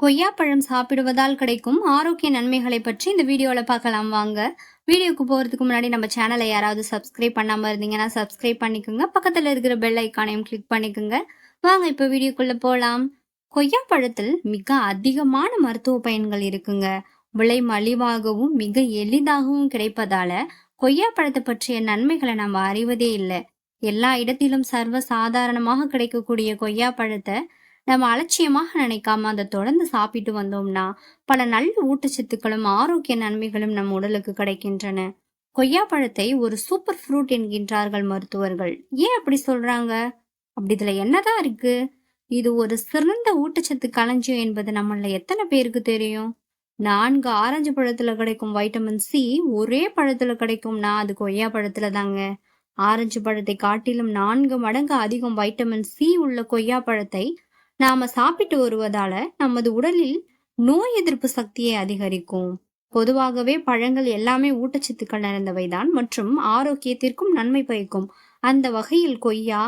கொய்யாப்பழம் சாப்பிடுவதால் கிடைக்கும் ஆரோக்கிய நன்மைகளை பற்றி இந்த வீடியோவில் பார்க்கலாம். வாங்க. வீடியோக்கு போகிறதுக்கு முன்னாடி நம்ம சேனலை யாராவது சப்ஸ்கிரைப் பண்ணாமல் இருந்தீங்கன்னா சப்ஸ்கிரைப் பண்ணிக்கோங்க. பக்கத்தில் இருக்கிற பெல் ஐக்கானையும் கிளிக் பண்ணிக்கோங்க. வாங்க இப்போ வீடியோக்குள்ளே போகலாம் கொய்யாப்பழத்தில் மிக அதிகமான மருத்துவ பயன்கள் இருக்குங்க. விலை மலிவாகவும் மிக எளிதாகவும் கிடைப்பதால கொய்யாப்பழத்தை பற்றிய நன்மைகளை நம்ம அறிவதே இல்லை. எல்லா இடத்திலும் சர்வ சாதாரணமாக கிடைக்கக்கூடிய கொய்யாப்பழத்தை நம்ம அலட்சியமாக நினைக்காம அதை தொடர்ந்து சாப்பிட்டு வந்தோம்னா பல நல்ல ஊட்டச்சத்துக்களும் ஆரோக்கிய நன்மைகளும் நம் உடலுக்கு கிடைக்கின்றன. கொய்யாப்பழத்தை ஒரு சூப்பர் ஃப்ரூட் என்கின்றார்கள் மருத்துவர்கள். ஏன் அப்படி சொல்றாங்க? அப்படி இதுல என்னதான் இருக்கு? இது ஒரு சிறந்த ஊட்டச்சத்து களஞ்சியம் என்பது நம்மள எத்தனை பேருக்கு தெரியும்? நான்கு ஆரஞ்சு பழத்துல கிடைக்கும் வைட்டமின் சி ஒரே பழத்துல கிடைக்கும்னா அது கொய்யா பழத்துல தாங்க. ஆரஞ்சு பழத்தை காட்டிலும் நான்கு மடங்கு அதிகம் வைட்டமின் சி உள்ள கொய்யா பழத்தை நாம சாப்பிட்டு வருவதால நமது உடலில் நோய் எதிர்ப்பு சக்தியை அதிகரிக்கும். பொதுவாகவே பழங்கள் எல்லாமே ஊட்டச்சத்துக்கள் நிறைந்தவைதான் மற்றும் ஆரோக்கியத்திற்கும் நன்மை பயக்கும். அந்த வகையில் கொய்யா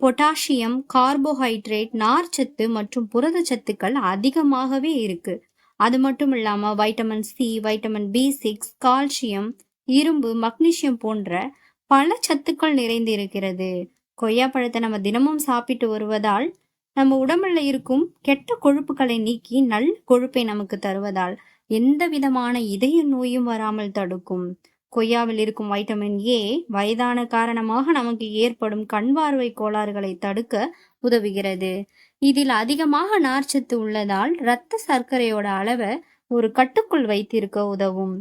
பொட்டாசியம் கார்போஹைட்ரேட் நார்ச்சத்து மற்றும் புரதச்சத்துக்கள் அதிகமாகவே இருக்கு. அது மட்டும் இல்லாம vitamin C vitamin B six calcium இரும்பு மக்னீசியம் போன்ற பல சத்துக்கள் நிறைந்து இருக்கிறது கொய்யா பழத்தை நம்ம தினமும் சாப்பிட்டு வருவதால் நம்ம உடம்புல இருக்கும் கெட்ட கொழுப்புகளை நீக்கி நல்ல கொழுப்பை நமக்கு தருவதால் எந்த விதமான இதய நோயும் வராமல் தடுக்கும். கொய்யாவில் இருக்கும் வைட்டமின் ஏ வயதான காரணமாக நமக்கு ஏற்படும் கண் பார்வை கோளாறுகளை தடுக்க உதவுகிறது. இதில் அதிகமாக நார்ச்சத்து உள்ளதால் இரத்த சர்க்கரையோட அளவை ஒரு கட்டுக்குள் வைத்திருக்க உதவும்.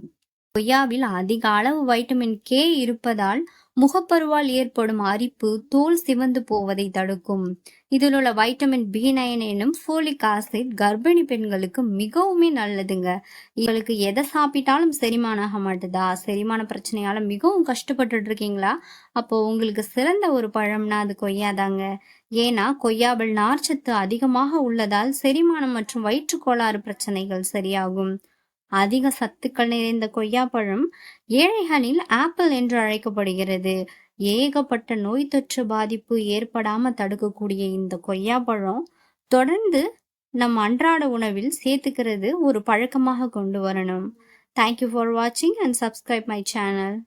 கொய்யாவில் அதிக அளவு வைட்டமின் கே இருப்பதால் முகப்பருவால் ஏற்படும் அரிப்பு தோல் சிவந்து போவதை தடுக்கும். இதில் உள்ள வைட்டமின் பி நைன் எனும் ஃபோலிக் ஆசிட் கர்ப்பிணி பெண்களுக்கு மிகவுமே நல்லதுங்க. இவங்களுக்கு எதை சாப்பிட்டாலும் செரிமானம் ஆக மாட்டுதா? செரிமான பிரச்சனையால மிகவும் கஷ்டப்பட்டுட்டு இருக்கீங்களா அப்போ உங்களுக்கு சிறந்த ஒரு பழம்னா அது கொய்யாதாங்க. ஏன்னா கொய்யாவில் நார்ச்சத்து அதிகமாக உள்ளதால் செரிமானம் மற்றும் வயிற்றுக்கோளாறு பிரச்சனைகள் சரியாகும். அதிக சத்துக்கள் நிறைந்த கொய்யாப்பழம் ஏழைகளில் ஆப்பிள் என்று அழைக்கப்படுகிறது. ஏகப்பட்ட நோய் தொற்று பாதிப்பு ஏற்படாம தடுக்கக்கூடிய இந்த கொய்யாப்பழம் தொடர்ந்து நம் அன்றாட உணவில் சேர்த்துக்கிறது ஒரு பழக்கமாக கொண்டு வரணும். தேங்க்யூ ஃபார் வாட்சிங் அண்ட் சப்ஸ்கிரைப் மை சேனல்